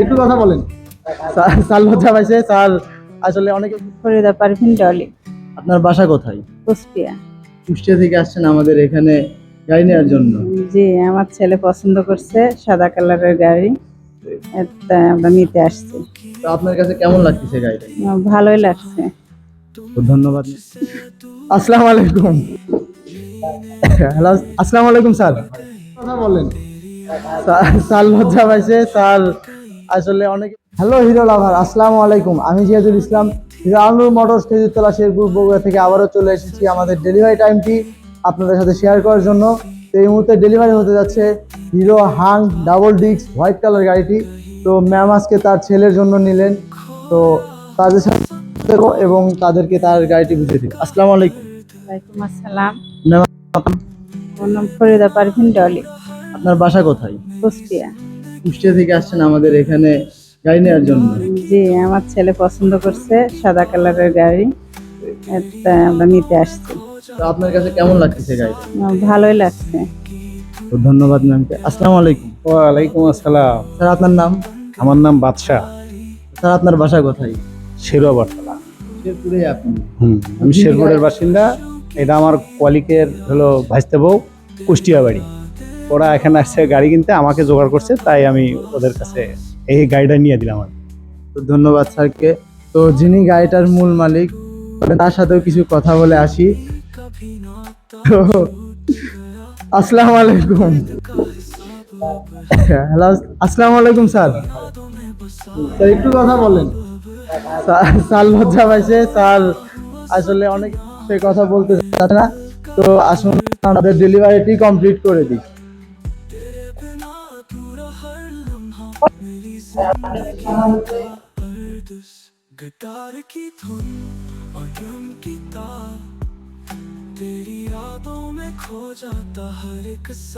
একটু কথা বলেন। স্যার লজ্জা পাইছে স্যার আসলে অনেকে ফরিদা পারভিন ডলি। আপনার বাসা কোথায়? কুষ্টিয়া। কুষ্টিয়া থেকে আসছেন আমাদের এখানে গাড়ি নেওয়ার জন্য। জি আমার ছেলে পছন্দ করছে সাদা কালারের গাড়ি। আমরা নিতে আসছি। তো আপনার কাছে কেমন লাগতেছে গাড়িটা? ভালোই লাগছে। ধন্যবাদ। আসসালামু আলাইকুম। হ্যালো আসসালামু আলাইকুম স্যার। কথা বলেন। স্যার স্যার লজ্জা পাইছে স্যার আসলে অনেক হ্যালো হিরো লাভার আসসালামু আলাইকুম। আমি জিয়াদুল ইসলাম হিরো আলনুর মোটরস খেজুরতলা শেরপুর বগুড়া থেকে আবারও চলে এসেছি আমাদের ডেলিভারি টাইমটি আপনাদের সাথে শেয়ার করার জন্য। তো এই মুহূর্তে ডেলিভারি হতে যাচ্ছে হিরো হাং ডাবল ডিক্স হোয়াইট কালার গাড়িটি। তো ম্যাম আজকে তার ছেলের জন্য নিলেন। তো তাদের সাথে এবং তাদেরকে তার গাড়িটি বুঝিয়ে দিই। আসসালামু আলাইকুম। ওয়ালাইকুম আসসালাম। আমার নাম ফরিদা পারভিন ডলি। আপনার বাসা কোথায়? কুষ্টিয়া। কুষ্টিয়া থেকে আসছেন আমাদের এখানে গাড়ি নেওয়ার জন্য? জি আমার ছেলে পছন্দ করছে সাদা কালারের গাড়ি। আমরা নিতে আসছি। তো আপনার কাছে কেমন লাগতেছে গাড়িটা? আমার ভালোই লাগছে। তো ধন্যবাদ ম্যামকে। আসসালামু আলাইকুম। ওয়ালাইকুম আসসালাম। স্যার আপনার নাম? আমার নাম বাদশাহ। স্যার আপনার বাসা কোথায়? শেরুয়া বটতলা শেরপুরে আপনি? হুম আমি শেরপুরের বাসিন্দা। এটা আমার কলিকের হলো ভাইস্তে বউ কুষ্টিয়া বাড়ি ওরা এখানে আসছে গাড়ি কিনতে, আমাকে জোগাড় করছে, তাই আমি ওদের কাছে এই গাড়িটা নিয়ে দিলাম আর তো ধন্যবাদ স্যারকে। তো যিনি গাড়িটার মূল মালিক তার সাথেও কিছু কথা বলে আসি। তো আসসালামু আলাইকুম হ্যালো আসসালামু আলাইকুম স্যার। স্যার, একটু কথা বলেন। স্যার লজ্জা পাইছে, স্যার আসলে অনেক সে কথা বলতে চাচ্ছে না। তো আসুন আমাদের ডেলিভারিটি কমপ্লিট করে দিই। गिटार की धुन और ड्रम की तार तेरी यादों में खो जाता हर एक